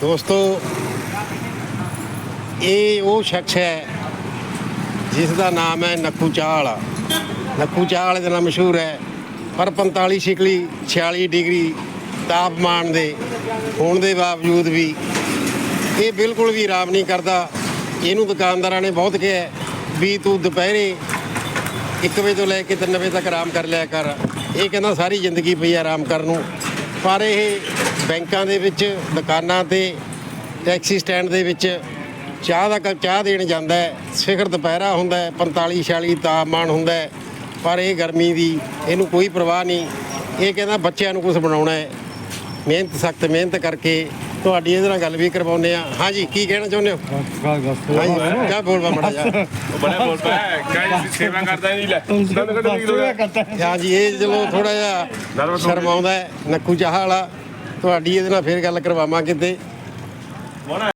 ਦੋਸਤੋ, ਇਹ ਉਹ ਸ਼ਖਸ ਹੈ ਜਿਸ ਦਾ ਨਾਮ ਹੈ ਨੱਕੂ ਚਾਹ ਵਾਲਾ ਨੱਕੂ ਚਾਹ ਵਾਲੇ ਦੇ ਨਾਲ ਮਸ਼ਹੂਰ ਹੈ। ਪਰ 45 ਸ਼ਿਕਲੀ 46 ਡਿਗਰੀ ਤਾਪਮਾਨ ਦੇ ਹੋਣ ਦੇ ਬਾਵਜੂਦ ਵੀ ਇਹ ਬਿਲਕੁਲ ਵੀ ਆਰਾਮ ਨਹੀਂ ਕਰਦਾ। ਇਹਨੂੰ ਦੁਕਾਨਦਾਰਾਂ ਨੇ ਬਹੁਤ ਕਿਹਾ ਵੀ ਤੂੰ ਦੁਪਹਿਰੇ 1 ਵਜੇ ਤੋਂ ਲੈ ਕੇ 3 ਵਜੇ ਤੱਕ ਆਰਾਮ ਕਰ ਲਿਆ ਕਰ। ਇਹ ਕਹਿੰਦਾ, ਸਾਰੀ ਜ਼ਿੰਦਗੀ ਪਈ ਆਰਾਮ ਕਰਨ ਨੂੰ। ਪਰ ਇਹ ਬੈਂਕਾਂ ਦੇ ਵਿੱਚ, ਦੁਕਾਨਾਂ ਤੇ, ਟੈਕਸੀ ਸਟੈਂਡ ਦੇ ਵਿੱਚ ਚਾਹ ਦਾ ਕੱਪ ਚਾਹ ਦੇਣ ਜਾਂਦਾ ਹੈ, ਸਿਖਰ ਦੁਪਹਿਰਾ ਹੁੰਦਾ ਹੈ 45 46 ਤਾਪਮਾਨ ਹੁੰਦਾ ਹੈ, ਪਰ ਇਹ ਗਰਮੀ ਦੀ ਇਹਨੂੰ ਕੋਈ ਪਰਵਾਹ ਨਹੀਂ। ਇਹ ਕਹਿੰਦਾ ਬੱਚਿਆਂ ਨੂੰ ਕੁਝ ਬਣਾਉਣਾ ਹੈ। ਮਿਹਨਤ, ਸਖਤ ਮਿਹਨਤ ਕਰਕੇ ਤੁਹਾਡੀ ਇਹਦੇ ਨਾਲ ਗੱਲ ਵੀ ਕਰਵਾਉਂਦੇ ਆ ਹਾਂਜੀ ਕੀ ਕਹਿਣਾ ਚਾਹੁੰਦੇ ਹੋ? ਹਾਂਜੀ ਕਿਆ ਬੋਲਵਾ ਮੜਾ ਜਾ ਉਹ ਬੜਾ ਬੋਲ ਪਿਆ ਕਾਈ ਸੇਵਾ ਕਰਦਾ ਨਹੀਂ ਲੈ। ਹਾਂਜੀ ਇਹ ਚਲੋ ਥੋੜਾ ਜਿਹਾ ਸ਼ਰਮਾਉਂਦਾ ਨੱਕੂ ਚਾਹ ਵਾਲਾ। ਤੁਹਾਡੀ ਇਹਦੇ ਨਾਲ ਫੇਰ ਗੱਲ ਕਰਵਾਵਾਂ ਕਿਤੇ।